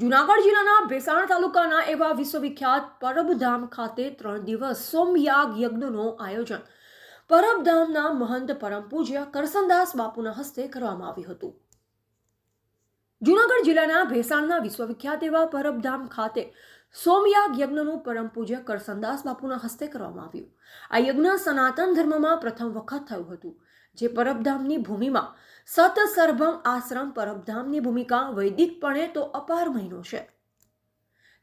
જુનાગઢ જિલ્લાના ભેસાણ તાલુકાના એવા વિશ્વવિખ્યાત પરબધામ ખાતે ત્રણ દિવસ સોમયાગ યજ્ઞનું આયોજન. પરબધામના મહંત પરમ પૂજ્ય કરસનદાસ બાપુના હસ્તે કરવામાં આવ્યું હતું. જુનાગઢ જિલ્લાના ભેસાણના વિશ્વવિખ્યાત એવા પરબધામ ખાતે સોમયાગ યજ્ઞનું પરમ પૂજ્ય કરસનદાસ બાપુના હસ્તે કરવામાં આવ્યું. આ યજ્ઞ સનાતન ધર્મમાં પ્રથમ વખત થયું હતું, જે પરબધામની ભૂમિમાં સતસર્ભમ આશ્રમ પરબધામની ભૂમિકા વૈદિકપણે તો અપાર મહિનો છે.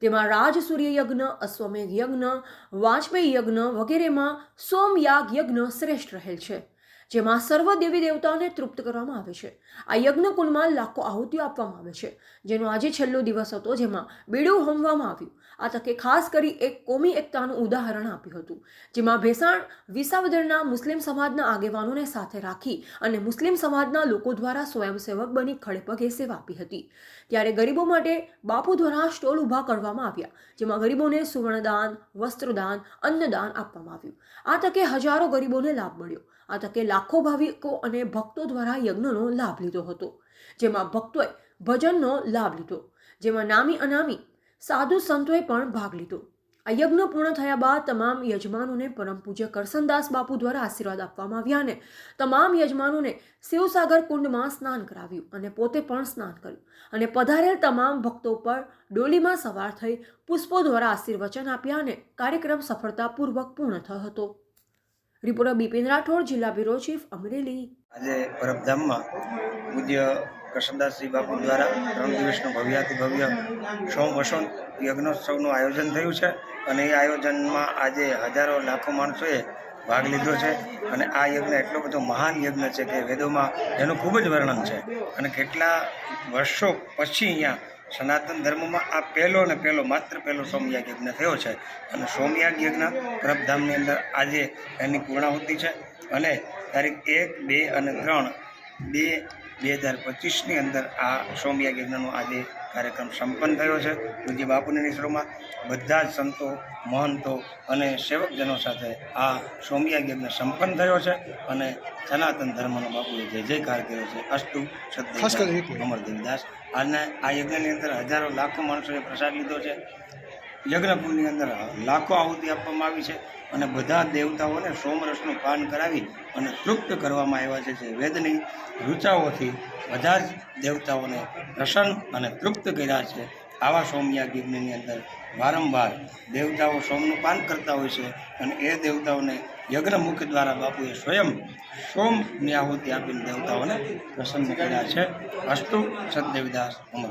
તેમાં રાજ સૂર્ય યજ્ઞ, અશ્વમેઘ યજ્ઞ, વાજપેયી યજ્ઞ વગેરેમાં સોમયાગ યજ્ઞ શ્રેષ્ઠ રહેલ છે. જેમાં સર્વ દેવી દેવતાઓને તૃપ્ત કરવામાં આવે છે. આ યજ્ઞ કુંડમાં લાખો આહુતિઓ આપવામાં આવે છે, જેનો આજે છેલ્લો દિવસ હતો, જેમાં બીડું હોમવામાં આવ્યું. આ તકે ખાસ કરી એક કોમી એકતાનું ઉદાહરણ આપ્યું હતું, જેમાં ભેસાણ વિસાવદરના મુસ્લિમ સમાજના આગેવાનોને સાથે રાખી અને મુસ્લિમ સમાજના લોકો દ્વારા સ્વયંસેવક બની ખડેપગે સેવા આપી હતી. ત્યારે ગરીબો માટે બાપુ દ્વારા સ્ટોલ ઊભા કરવામાં આવ્યા, જેમાં ગરીબોને સુવર્ણદાન, વસ્ત્રદાન, અન્નદાન આપવામાં આવ્યું. આ તકે હજારો ગરીબોને લાભ મળ્યો. આ તકે લાખો ભાવિકો અને ભક્તો દ્વારા યજ્ઞનો લાભ લીધો હતો, જેમાં ભક્તોએ ભજનનો લાભ લીધો, જેમાં નામી અનામી સાધુ સંતોએ પણ ભાગ લીધો. આ યજ્ઞ પૂર્ણ થયા બાદ તમામ યજમાનોને પરમ પૂજ્ય કરસનદાસ બાપુ દ્વારા આશીર્વાદ આપવામાં આવ્યા અને તમામ યજમાનોને શિવસાગર કુંડમાં સ્નાન કરાવ્યું અને પોતે પણ સ્નાન કર્યું અને પધારેલ તમામ ભક્તો પર ડોલીમાં સવાર થઈ પુષ્પો દ્વારા આશીર્વચન આપ્યા અને કાર્યક્રમ સફળતાપૂર્વક પૂર્ણ થયો હતો. રિપોર્ટર બિપિન રાઠોડ, જિલ્લા બ્યુરો ચીફ અમરેલી આજે પરબધામમાં પૂજ્ય કરશનદાસજી બાપુ દ્વારા ત્રણ દિવસનું ભવ્યાતિ ભવ્ય સોમ વસંત યજ્ઞોત્સવનું આયોજન થયું છે. અને એ આયોજનમાં આજે હજારો લાખો માણસોએ ભાગ લીધો છે. અને આ યજ્ઞ એટલો બધો મહાન યજ્ઞ છે કે વેદોમાં એનું ખૂબ જ વર્ણન છે. અને કેટલા વર્ષો પછી અહીંયા સનાતન ધર્મમાં આ પહેલો ને પહેલો, માત્ર પહેલો સોમયાગ યજ્ઞ થયો છે. અને સોમયાગ યજ્ઞ પ્રભધામની અંદર આજે એની પૂર્ણાહુતિ છે. અને તારીખ એક, બે અને ત્રણ, બે બે હજાર પચીસની અંદર આ સૌમ્યા યજ્ઞનો આજે કાર્યક્રમ સંપન્ન થયો છે. પૂજ્ય બાપુની નિશ્રોમાં બધા જ સંતો મહંતો અને સેવકજનો સાથે આ સૌમ્યા યજ્ઞ સંપન્ન થયો છે અને સનાતન ધર્મનો બાપુએ જય જયકાર કર્યો છે અસ્તુ સદૈવ અમર દેવદાસ અને આ યજ્ઞની અંદર હજારો લાખો માણસોએ પ્રસાદ લીધો છે. યજ્ઞકુંડની અંદર લાખો આહુતિ આપવામાં આવી છે અને બધા દેવતાઓને સોમરસનું પાન કરાવી અને તૃપ્ત કરવામાં આવ્યા છે. જે વેદની ઋચાઓથી બધા જ દેવતાઓને પ્રસન્ન અને તૃપ્ત કર્યા છે. આવા સોમ્યા યજ્ઞની અંદર વારંવાર દેવતાઓ સોમનું પાન કરતા હોય છે અને એ દેવતાઓને યજ્ઞમુખ દ્વારા બાપુએ સ્વયં સોમની આહુતિ આપીને દેવતાઓને પ્રસન્ન કર્યા છે. અસ્તુ સદદેવદાસ અમર